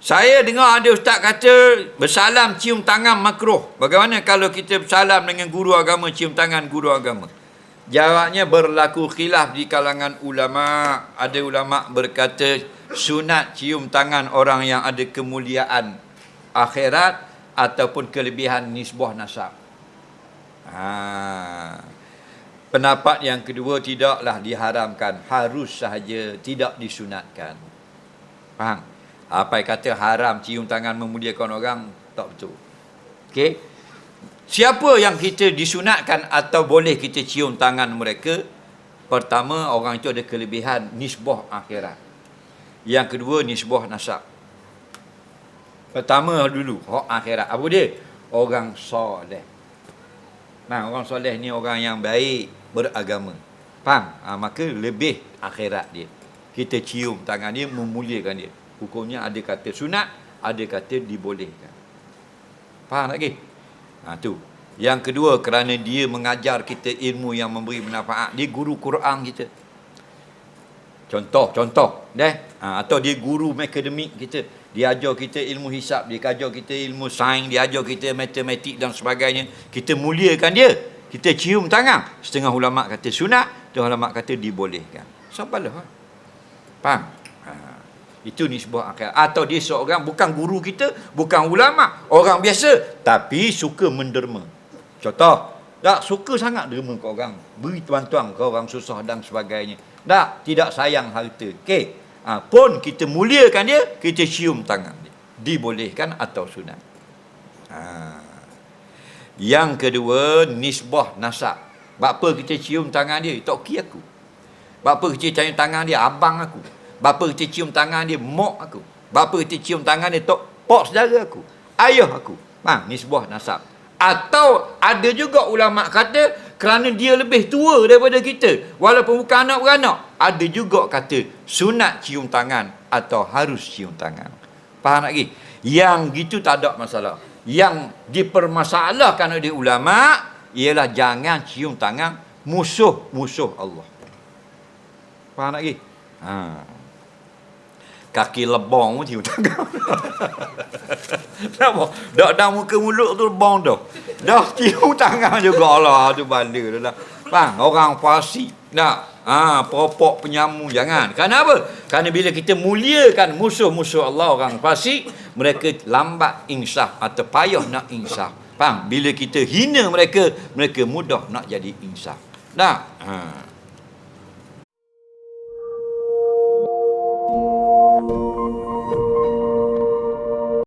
Saya dengar ada ustaz kata bersalam cium tangan makruh. Bagaimana kalau kita bersalam dengan guru agama cium tangan guru agama? Jawabnya berlaku khilaf di kalangan ulama. Ada ulama berkata sunat cium tangan orang yang ada kemuliaan akhirat ataupun kelebihan nisbah nasab. Ha. Pendapat yang kedua tidaklah diharamkan, harus sahaja tidak disunatkan. Faham? Apa yang kata haram cium tangan memuliakan orang tak betul. Okey. Siapa yang kita disunatkan atau boleh kita cium tangan mereka? Pertama, orang itu ada kelebihan nisbah akhirat. Yang kedua, nisbah nasab. Pertama dulu, hak akhirat. Apa dia? Orang soleh. Nah, orang soleh ni orang yang baik, beragama. Faham? Ha, maka lebih akhirat dia. Kita cium tangan dia, memuliakan dia. Hukumnya ada kata sunat, ada kata dibolehkan. Faham lagi? Ha, tu. Yang kedua, kerana dia mengajar kita ilmu yang memberi manfaat. Dia guru Quran kita. Contoh, contoh. Deh? Ha, atau dia guru akademik kita. Dia ajar kita ilmu hisap, dia ajar kita ilmu sains, dia ajar kita matematik dan sebagainya. Kita muliakan dia. Kita cium tangan. Setengah ulama kata sunat, setengah ulama kata dibolehkan. Sabarlah. Ha? Itu nisbah akhirat. Atau dia seorang bukan guru kita, bukan ulama, orang biasa tapi suka menderma. Contoh, tak suka sangat derma ke orang, beri tuan-tuan ke orang susah dan sebagainya. Tak, tidak sayang harta. Okey. Ha, pun kita muliakan dia, kita cium tangan dia. Dibolehkan atau sunat. Ha. Yang kedua, nisbah nasab. Bapa kita cium tangan dia, tak okey aku. Bapa kita cium tangan dia, abang aku. Bapa kita cium tangan dia, mak aku. Bapa kita cium tangan dia, tok, pok saudara aku. Ayah aku. Ha, ni sebuah nasab. Atau ada juga ulama kata kerana dia lebih tua daripada kita. Walaupun bukan anak beranak. Ada juga kata sunat cium tangan atau harus cium tangan. Faham lagi? Yang gitu tak ada masalah. Yang dipermasalahkan oleh ulama ialah jangan cium tangan musuh-musuh Allah. Faham lagi? Ha kaki lebong pun cium tangan. Kenapa? Dak dah muka mulut tu lebong tu. Dah cium tangan juga Allah tu bala tu lah. Faham? Orang fasik. Nak. Ha, popok penyamu jangan. Kenapa? Kerana bila kita muliakan musuh-musuh Allah orang fasik, mereka lambat insaf atau payah nak insaf. Faham? Bila kita hina mereka, mereka mudah nak jadi insaf. Dah. Ha.